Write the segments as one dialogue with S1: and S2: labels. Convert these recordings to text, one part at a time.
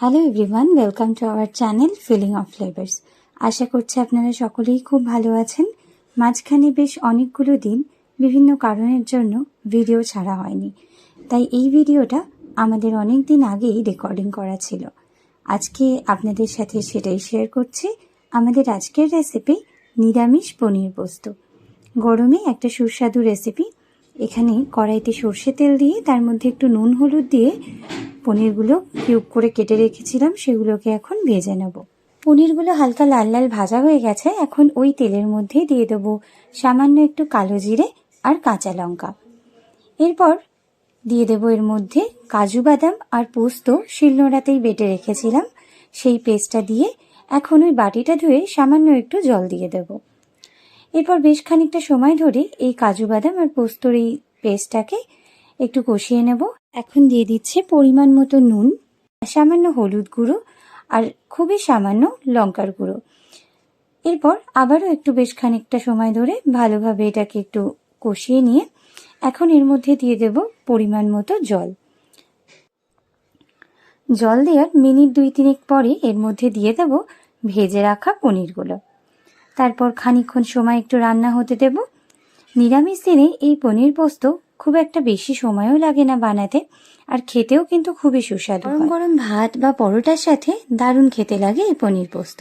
S1: Hello everyone welcome to our channel feeling of flavours আশা করছি আপনারা সকলেই খুব ভালো আছেন। মাঝখানে বেশ অনেকগুলো দিন বিভিন্ন কারণের জন্য ভিডিও ছাড়া হয়নি। তাই এই ভিডিওটা আমাদের অনেক দিন আগেই রেকর্ডিং করা ছিল। আজকে আপনাদের সাথে সেটাই শেয়ার করছি। আমাদের আজকের রেসিপি নিরামিষ পনির পোস্ত। গরমে একটা সুস্বাদু রেসিপি এখানে কড়াইতে সর্ষে তেল দিয়ে, তার মধ্যে একটু নুন, হলুদ দিয়ে পনিরগুলো কিউব করে কেটে রেখেছিলাম, সেগুলোকে এখন ভেজে নেব। পনিরগুলো হালকা লাল লাল ভাজা হয়ে গেছে, এখন ওই তেলের মধ্যে দিয়ে দেবো সামান্য একটু কালো জিরে আর কাঁচা লঙ্কা। এরপর দিয়ে দেবো এর মধ্যে কাজু বাদাম আর পোস্ত, শিলনোড়াতেই বেটে রেখেছিলাম, সেই পেস্টটা দিয়ে এখন ওই বাটিটা ধুয়ে সামান্য একটু জল দিয়ে দেবো। এরপর বেশ খানিকটা সময় ধরে এই কাজু বাদাম আর পোস্তর এই পেস্টটাকে একটু কষিয়ে নেব। এখন দিয়ে দিচ্ছে পরিমাণ মতো নুন, সামান্য হলুদ গুঁড়ো আর খুবই সামান্য লঙ্কার গুঁড়ো। এরপর আবারও একটু বেশ খানিকটা সময় ধরে ভালোভাবে এটাকে একটু কষিয়ে নিয়ে এখন এর মধ্যে দিয়ে দেব পরিমাণ মতো জল। জল দেওয়ার মিনিট দুই তিনেক পরে এর মধ্যে দিয়ে দেব ভেজে রাখা পনিরগুলো। তারপর খানিকক্ষণ সময় একটু রান্না হতে দেব। নিরামিষ দিনে এই পনির পোস্ত খুব একটা বেশি সময়ও লাগে না বানাতে আর খেতেও কিন্তু খুবই সুস্বাদু গরম গরম ভাত বা পরোটার সাথে দারুণ খেতে লাগে এই পনির পোস্ত।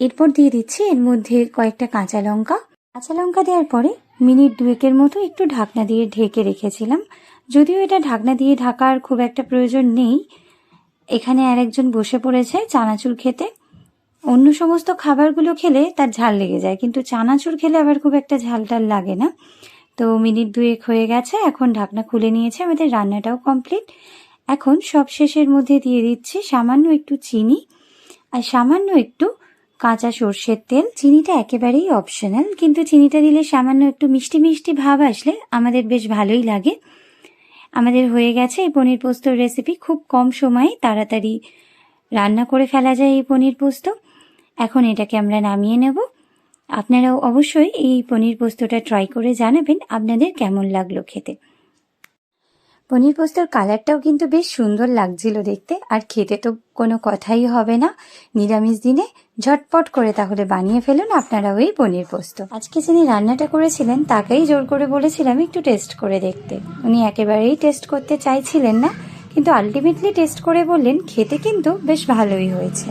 S1: এরপর দিয়ে দিচ্ছি এর মধ্যে কয়েকটা কাঁচা লঙ্কা। কাঁচা লঙ্কা দেওয়ার পরে মিনিট দুয়েকের মতো একটু ঢাকনা দিয়ে ঢেকে রেখেছিলাম। যদিও এটা ঢাকনা দিয়ে ঢাকার খুব একটা প্রয়োজন নেই। এখানে আর একজন বসে পড়েছে চানাচুর খেতে। অন্য সমস্ত খাবারগুলো খেলে তার ঝাল লেগে যায় কিন্তু চানাচুর খেলে আবার খুব একটা ঝাল টাল লাগে না। তো মিনিট দুয়েক হয়ে গেছে, এখন ঢাকনা খুলে নিয়েছে, আমাদের রান্নাটাও কমপ্লিট এখন সব শেষের মধ্যে দিয়ে দিচ্ছি সামান্য একটু চিনি আর সামান্য একটু কাঁচা সর্ষের তেল। চিনিটা একেবারেই অপশনাল কিন্তু চিনিটা দিলে সামান্য একটু মিষ্টি মিষ্টি ভাব আসলে আমাদের বেশ ভালোই লাগে। আমাদের হয়ে গেছে এই পনির পোস্তর রেসিপি খুব কম সময়ে তাড়াতাড়ি রান্না করে ফেলা যায় এই পনির পোস্ত। এখন এটাকে আমরা নামিয়ে নেব। আপনারাও অবশ্যই এই পনির পোস্তটা ট্রাই করে জানাবেন আপনাদের কেমন লাগল খেতে। পনির পোস্তর কালারটাও কিন্তু বেশ সুন্দর লাগছিল দেখতে, আর খেতে তো কোনো কথাই হবে না। নিরামিষ দিনে ঝটপট করে তাহলে বানিয়ে ফেলুন আপনারা ওই পনির পোস্ত। আজকে যিনি রান্নাটা করেছিলেন, তাকেই জোর করে বলেছিলাম একটু টেস্ট করে দেখতে। উনি একেবারেই টেস্ট করতে চাইছিলেন না, কিন্তু আলটিমেটলি টেস্ট করে বললেন, খেতে কিন্তু বেশ ভালোই হয়েছে।